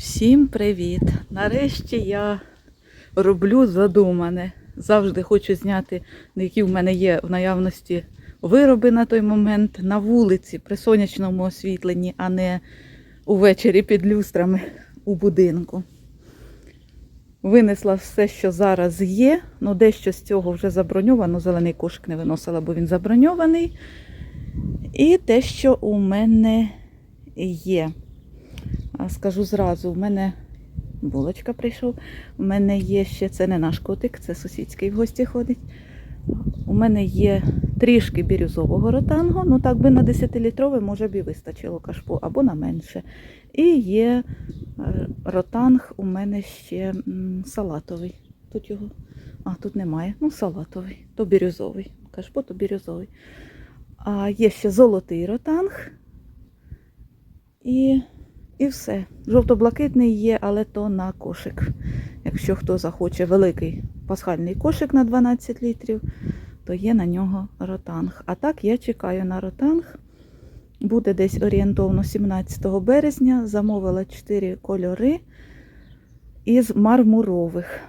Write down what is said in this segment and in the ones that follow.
Всім привіт! Нарешті я роблю задумане. Завжди хочу зняти, які в мене є в наявності вироби на той момент на вулиці, при сонячному освітленні, а не увечері під люстрами у будинку. Винесла все, що зараз є, ну дещо з цього вже заброньовано. Зелений кошик не виносила, бо він заброньований. І те, що у мене є. Скажу зразу, у мене булочка прийшов. У мене є ще, це не наш котик, це сусідський в гості ходить. У мене є трішки бірюзового ротангу, ну так би на 10-літровий, може б і вистачило кашпо, або на менше. І є е, ротанг у мене ще салатовий. Тут його, а тут немає. Ну, салатовий, то бірюзовий. Кашпо, то бірюзовий. А є ще золотий ротанг. І і все. Жовто-блакитний є, але то на кошик. Якщо хто захоче великий пасхальний кошик на 12 літрів, то є на нього ротанг. А так я чекаю на ротанг. Буде десь орієнтовно 17 березня. Замовила 4 кольори із мармурових.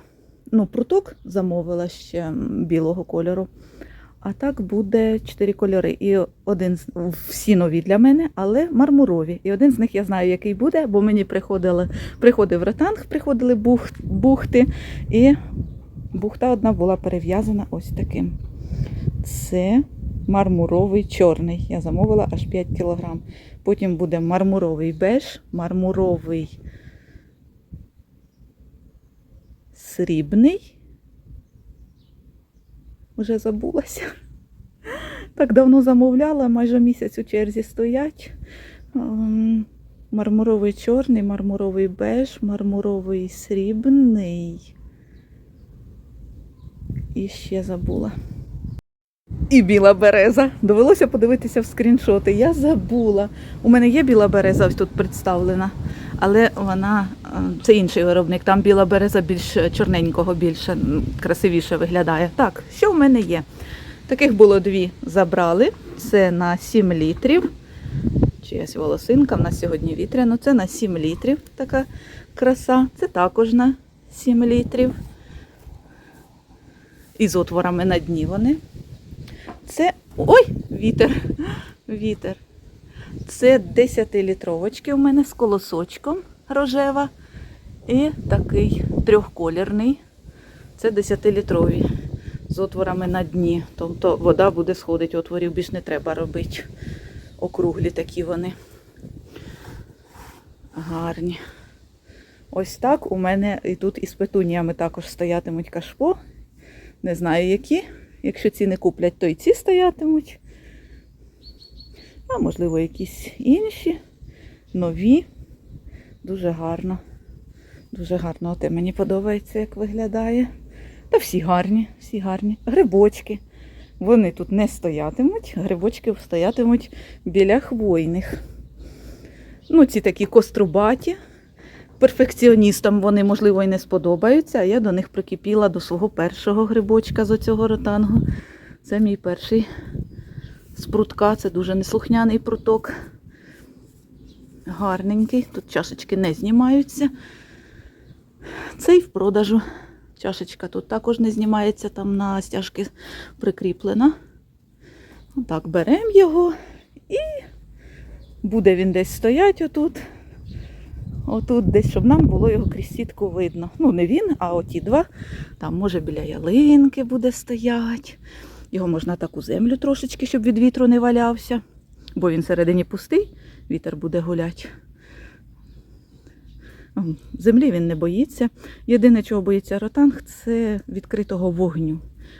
Ну, пруток замовила ще білого кольору. А так буде чотири кольори. І один всі нові для мене, але мармурові. І один з них я знаю, який буде, бо мені приходили, приходив ротанг, приходили бух, бухти, і бухта одна була перев'язана ось таким. Це мармуровий чорний. Я замовила аж 5 кілограм. Потім буде мармуровий беж, мармуровий срібний. Вже забулася. Так давно замовляла, майже місяць у черзі стоять. Ем, Мармуровий чорний, мармуровий беж, мармуровий срібний. І ще забула. І біла береза. Довелося подивитися в скріншоти. Я забула. У мене є біла береза, ось тут представлена, але вона е, це інший виробник. Там біла береза більш чорненького, більше красивіше виглядає. Так, що в мене є? Таких було дві. Забрали. Це на 7 літрів. Чиясь волосинка, в нас сьогодні вітряно. Це на 7 літрів така краса. Це також на 7 літрів. Із отворами на дні вони. Це. Ой, вітер. Вітер. Це 10-літровочки у мене з колосочком рожева. І такий трьохколірний. Це 10-літрові з отворами на дні. Тобто вода буде сходити, отворів більш не треба робити. Округлі такі вони. Гарні. Ось так у мене і тут із петуніями також стоятимуть кашпо. Не знаю які. Якщо ці не куплять, то і ці стоятимуть. А можливо, якісь інші, нові. Дуже гарно. Дуже гарно. Оте мені подобається, як виглядає. Та всі гарні, всі гарні. Грибочки. Вони тут не стоятимуть, грибочки стоятимуть біля хвойних. Ну, ці такі кострубаті. Перфекціоністам вони, можливо, і не сподобаються, а я до них прикипіла до свого першого грибочка з оцього ротангу. Це мій перший з прутка, це дуже неслухняний пруток. Гарненький, тут чашечки не знімаються. Цей в продажу. Чашечка тут також не знімається, там на стяжки прикріплена. Отак беремо його і буде він десь стоять отут. Отут десь, щоб нам було його крізь сітку видно. Ну, не він, а оті два. Там, може, біля ялинки буде стоять. Його можна так у землю трошечки, щоб від вітру не валявся. Бо він всередині пустий, вітер буде гуляти. Землі він не боїться. Єдине, чого боїться ротанг, це відкритого вогню.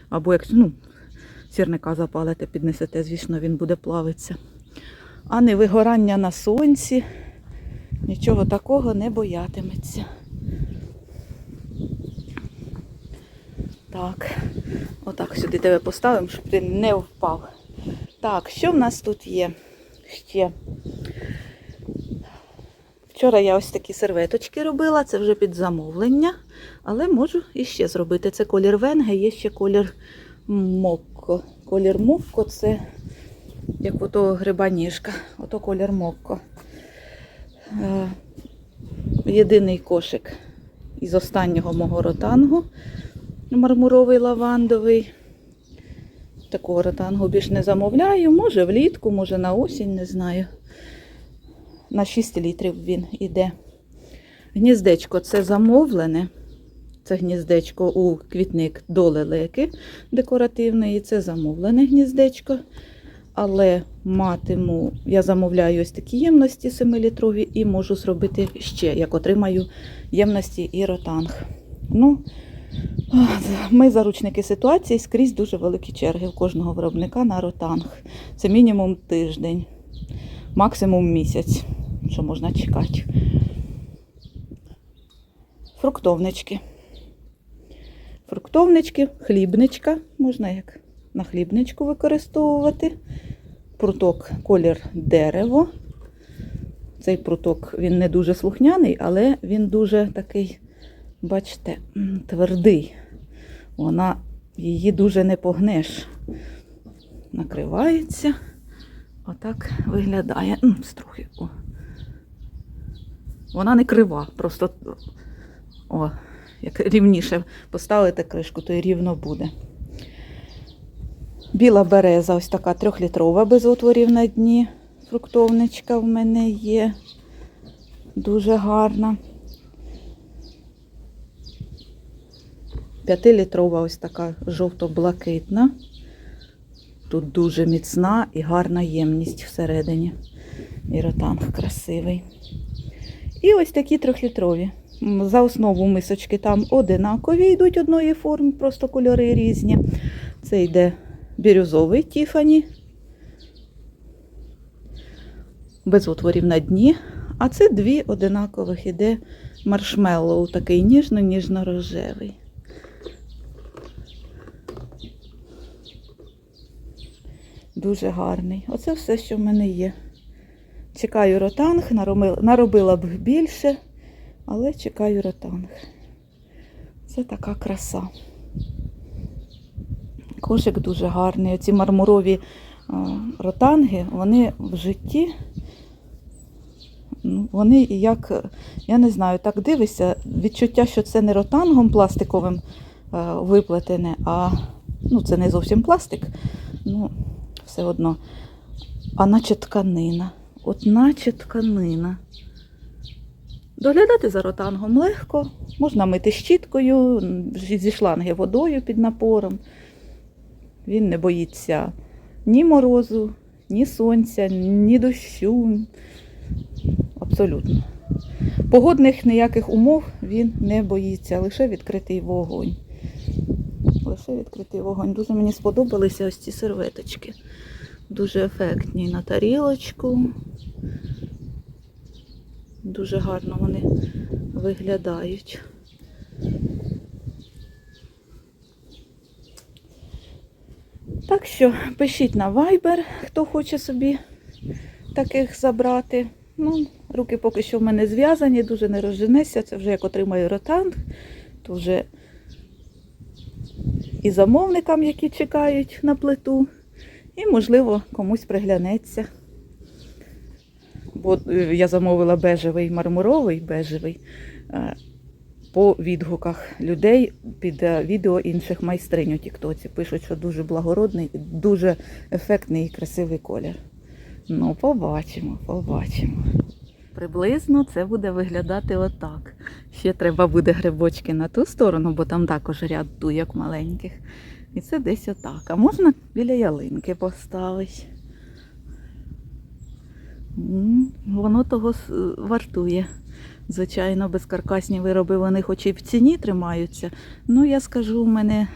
Або як ну, сірника запалите, піднесете, звісно, він буде плавитися. А не вигорання на сонці. Нічого такого не боятиметься. Так, отак сюди тебе поставимо, щоб ти не впав. Так, що в нас тут є ще? Вчора я ось такі серветочки робила, це вже під замовлення, але можу іще зробити. Це колір венге, є ще колір мокко. Колір мокко це як ото гриба ніжка, ото колір мокко. Е, єдиний кошик із останнього мого ротангу. Мармуровий лавандовий. Такого ротангу більш не замовляю. Може влітку, може на осінь, не знаю. На 6 літрів він іде. Гніздечко це замовлене. Це гніздечко у квітник до лелеки декоративної. Це замовлене гніздечко. Але матиму, я замовляю ось такі ємності 7-літрові і можу зробити ще, як отримаю ємності і ротанг. Ну, ми заручники ситуації, скрізь дуже великі черги у кожного виробника на ротанг. Це мінімум тиждень, максимум місяць, що можна чекати. Фруктовнички. Фруктовнички, хлібничка, можна як на хлібничку використовувати. Пруток колір дерево. Цей пруток він не дуже слухняний, але він дуже такий, бачите, твердий. Вона її дуже не погнеш. Накривається. Отак виглядає. М, Трохи. О. Вона не крива, просто о, як рівніше поставити кришку, то і рівно буде. Біла береза, ось така трьохлітрова без отворів на дні. Фруктовничка в мене є. Дуже гарна. П'ятилітрова ось така жовто-блакитна. Тут дуже міцна і гарна ємність всередині. І красивий. І ось такі трьохлітрові. За основу мисочки там одинакові йдуть одної форми, просто кольори різні. Це йде бірюзовий Тіфані. Без отворів на дні. А це дві одинакових іде маршмеллоу, такий ніжно-ніжно-рожевий. Дуже гарний. Оце все, що в мене є. Чекаю ротанг, наробила, б більше, але чекаю ротанг. Це така краса. Кошик дуже гарний. Оці мармурові ротанги, вони в житті, ну, вони як, я не знаю, так дивишся, відчуття, що це не ротангом пластиковим а, виплетене, а ну, це не зовсім пластик, ну, все одно, а наче тканина. От наче тканина. Доглядати за ротангом легко, можна мити щіткою, зі шланги водою під напором. Він не боїться ні морозу, ні сонця, ні дощу. Абсолютно. Погодних ніяких умов він не боїться, лише відкритий вогонь. Лише відкритий вогонь. Дуже мені сподобалися ось ці серветочки. Дуже ефектні на тарілочку. Дуже гарно вони виглядають. Так що пишіть на Viber, хто хоче собі таких забрати. Ну, руки поки що в мене зв'язані, дуже не розженеся. Це вже як отримаю ротанг, то вже і замовникам, які чекають на плиту, і, можливо, комусь приглянеться. Бо е, я замовила бежевий мармуровий бежевий е, по відгуках людей під е, відео інших майстринь у Тіктоці. Пишуть, що дуже благородний, дуже ефектний і красивий колір. Ну, побачимо, побачимо. Приблизно це буде виглядати отак. Ще треба буде грибочки на ту сторону, бо там також ряд дуйок маленьких. І це десь отак. А можна біля ялинки поставити. Воно того вартує. Звичайно, безкаркасні вироби, вони хоч і в ціні тримаються. Ну, я скажу, у мене,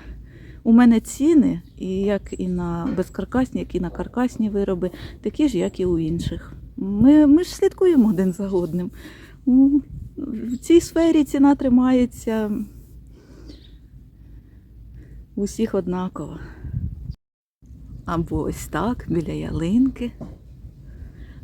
у мене ціни, і як і на безкаркасні, як і на каркасні вироби, такі ж, як і у інших. Ми, ми ж слідкуємо один за одним. В цій сфері ціна тримається усіх однаково. Або ось так, біля ялинки.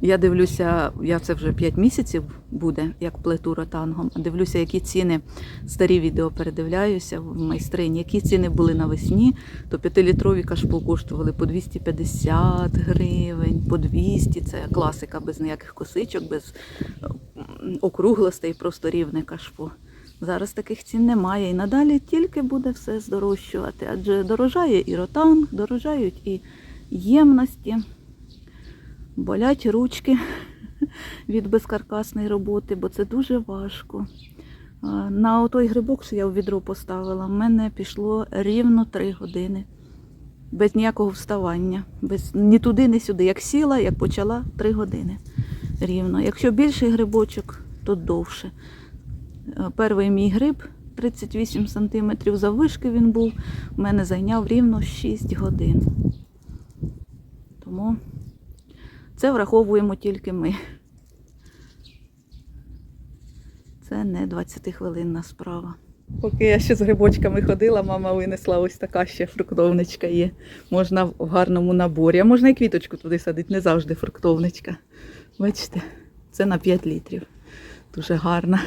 Я дивлюся, я це вже 5 місяців буде, як плету ротангом. Дивлюся, які ціни старі відео передивляюся в майстрині, які ціни були навесні, то 5-літрові кашпо коштували по 250 гривень, по 200. Це класика без ніяких косичок, без округлостей, просто рівне кашпо. Зараз таких цін немає. І надалі тільки буде все здорожчувати. Адже дорожає і ротанг, дорожають і ємності. Болять ручки від безкаркасної роботи, бо це дуже важко. На отой грибок, що я в відро поставила, в мене пішло рівно 3 години. Без ніякого вставання. Без, ні туди, ні сюди. Як сіла, як почала 3 години рівно. Якщо більший грибочок, то довше. Перший мій гриб 38 см заввишки він був, у мене зайняв рівно 6 годин. Тому це враховуємо тільки ми. Це не 20-хвилинна справа. Поки я ще з грибочками ходила, мама винесла ось така ще фруктовничка є. Можна в гарному наборі. А можна і квіточку туди садити, не завжди фруктовничка. Бачите, це на 5 літрів. Дуже гарна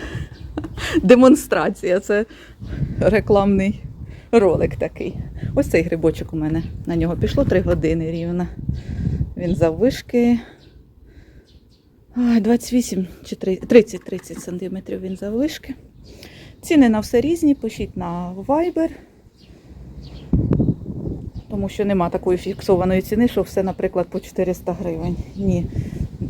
демонстрація. Це рекламний ролик такий. Ось цей грибочок у мене. На нього пішло 3 години рівно. Він заввишки ой, 28 чи 30-30 сантиметрів він заввишки. Ціни на все різні, пишіть на Viber. Тому що нема такої фіксованої ціни, що все, наприклад, по 400 гривень. Ні.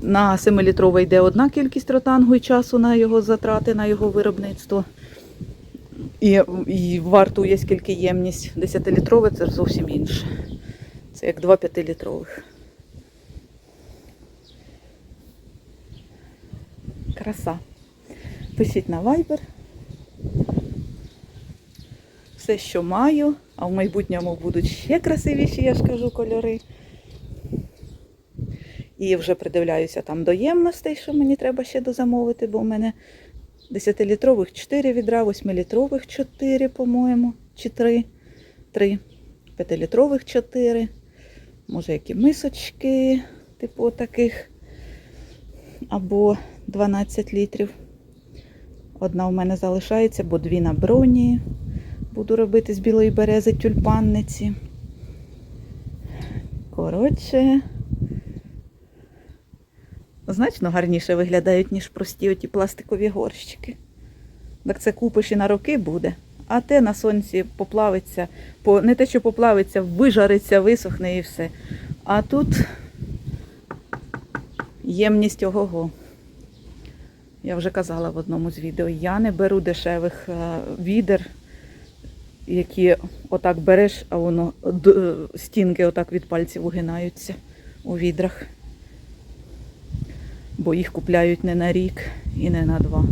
На 7-літрове йде одна кількість ротангу і часу на його затрати, на його виробництво. І, і вартує скільки ємність. 10-літрове це зовсім інше. Це як два 5-літрових. Краса. Пишіть на Viber. Все, що маю, а в майбутньому будуть ще красивіші, я ж кажу, кольори. І вже придивляюся там до ємностей, що мені треба ще дозамовити, бо у мене 10-літрових 4 відра, 8-літрових 4, по-моєму, чи 3. 3. 5-літрових 4. Може, які мисочки, типу таких. Або 12 літрів. Одна у мене залишається, бо дві на броні. Буду робити з білої берези тюльпанниці. Коротше, значно гарніше виглядають, ніж прості оті пластикові горщики. Так це купиш і на роки буде. А те на сонці поплавиться, по, не те, що поплавиться, вижариться, висохне і все. А тут ємність ого-го. Я вже казала в одному з відео, я не беру дешевих е, відер, які отак береш, а воно е, стінки отак від пальців угинаються у відрах. Бо їх купляють не на рік і не на два.